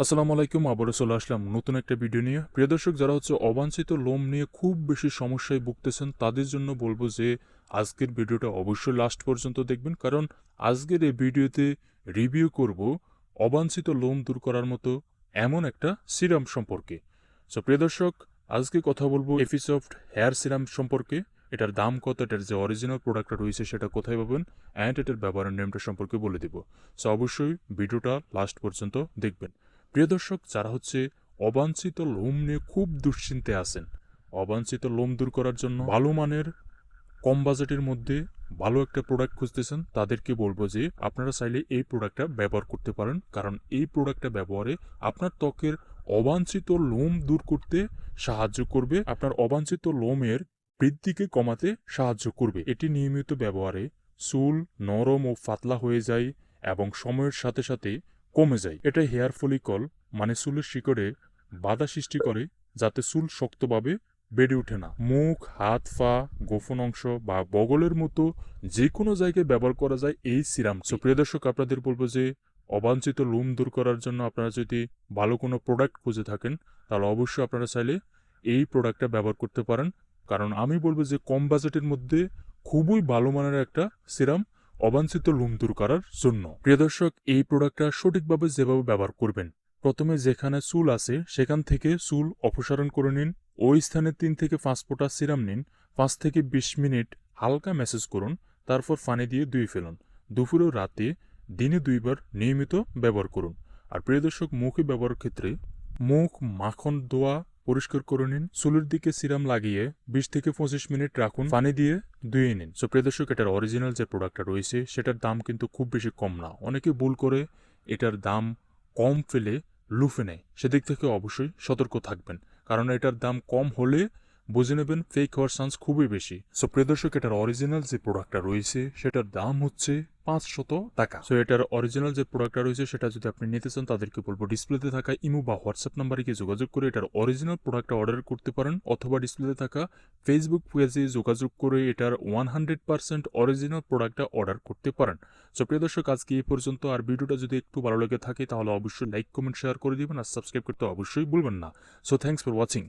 আসসালামু আলাইকুম, আবারও চলে আসলাম নতুন একটা ভিডিও নিয়ে। প্রিয় দর্শক, যারা হচ্ছে অবাঞ্ছিত লোম নিয়ে খুব বেশি সমস্যায় ভুগতেছেন, তাদের জন্য বলব যে আজকের ভিডিওটা অবশ্যই লাস্ট পর্যন্ত দেখবেন, কারণ আজকের এই ভিডিওতে রিভিউ করব অবাঞ্ছিত লোম দূর করার মতো এমন একটা সিরাম সম্পর্কে। সো প্রিয় দর্শক, আজকে কথা বলব এফিসফট হেয়ার সিরাম সম্পর্কে। এটার দাম কত? এটার যে অরিজিনাল প্রোডাক্টটা রয়েছে, সেটা কোথায় পাবেন? অ্যান্ড এটার ব্যবহারের নেমটা সম্পর্কে বলে দিব। সো অবশ্যই ভিডিওটা লাস্ট পর্যন্ত দেখবেন। প্রিয় দর্শক, যারা হচ্ছে অবাঞ্ছিত লোম নিয়ে খুব দুশ্চিন্তে আছেন, অবাঞ্ছিত লোম দূর করার জন্য ভালো মানের কম বাজেটের মধ্যে ভালো একটা প্রোডাক্ট খুঁজতেছেন, তাদেরকে বলব যে আপনারা চাইলে এই প্রোডাক্টটা ব্যবহার করতে পারেন। কারণ এই প্রোডাক্টটা ব্যবহারে আপনার ত্বকের অবাঞ্ছিত লোম দূর করতে সাহায্য করবে, আপনার অবাঞ্ছিত লোমের বৃদ্ধিকে কমাতে সাহায্য করবে। এটি নিয়মিত ব্যবহারে চুল নরম ও ফাতলা হয়ে যায় এবং সময়ের সাথে সাথে কমে যায়। এটা হেয়ার ফলিকল মানে চুলের শিকড়ে বাধা সৃষ্টি করে, যাতে চুল শক্তভাবে বেড়ে ওঠে না। মুখ, হাত, পা গোফন অংশ বা বগলের মতো যে কোনো জায়গায় ব্যবহার করা যায় এই সিরাম। সো প্রিয় দর্শক, আপনাদের বলব যে, অবাঞ্ছিত লোম দূর করার জন্য আপনারা যদি ভালো কোনো প্রোডাক্ট খুঁজে থাকেন, তাহলে অবশ্যই আপনারা চাইলে এই প্রোডাক্টটা ব্যবহার করতে পারেন। কারণ আমি বলব যে, কম বাজেটের মধ্যে খুবই ভালো মানের একটা সিরাম অবাঞ্ছিত লুম দূর করার জন্য। প্রিয় দর্শক, এই প্রোডাক্টটা সঠিকভাবে যেভাবে ব্যবহার করবেন, প্রথমে যেখানে চুল আছে সেখান থেকে চুল অপসারণ করে নিন। ওই স্থানে তিন থেকে পাঁচ ফোঁটা সিরাম নিন। পাঁচ থেকে বিশ মিনিট হালকা ম্যাসেজ করুন, তারপর পানি দিয়ে ধুয়ে ফেলুন। দুপুরে ও রাতে দিনে দুইবার নিয়মিত ব্যবহার করুন। আর প্রিয় দর্শক, মুখে ব্যবহারের ক্ষেত্রে মুখ, মাখন, দোয়া পরিষ্কার করে নিন, চুলের দিকে সিরাম লাগিয়ে বিশ থেকে পঁচিশ মিনিট রাখুন, পানি দিয়ে ধুয়ে নিন। সো প্রিয় দর্শক, এটার অরিজিনাল যে প্রোডাক্টটা রয়েছে, সেটার দাম কিন্তু খুব বেশি কম না। অনেকে ভুল করে এটার দাম কম ফেলে লুফে নেয়। সেদিক থেকে অবশ্যই সতর্ক থাকবেন, কারণ এটার দাম কম হলে বুঝে নেবেন ফেক হওয়ার চান্স খুবই বেশি। সো প্রিয় দর্শক, এটার অরিজিনাল যে প্রোডাক্টটা রয়েছে, সেটার দাম হচ্ছে পাঁচশত টাকা। সো এটার অরিজিনাল যে প্রোডাক্টটা রয়েছে, সেটা যদি আপনি নিতে চান, তাদেরকে বলব ডিসপ্লেতে থাকা ইমো বা হোয়াটসঅ্যাপ নাম্বারে গিয়ে যোগাযোগ করে এটার অরিজিনাল প্রোডাক্টটা অর্ডার করতে পারেন, অথবা ডিসপ্লেতে থাকা ফেসবুক পেজে যোগাযোগ করে এটার ওয়ান হান্ড্রেড পার্সেন্ট অরিজিনাল প্রোডাক্টটা অর্ডার করতে পারেন। সো প্রিয় দর্শক, আজকে এই পর্যন্ত। আর ভিডিওটা যদি একটু ভালো লেগে থাকে, তাহলে অবশ্যই লাইক কমেন্ট শেয়ার করে দিবেন, আর সাবস্ক্রাইব করতে অবশ্যই ভুলবেন না। So thanks for watching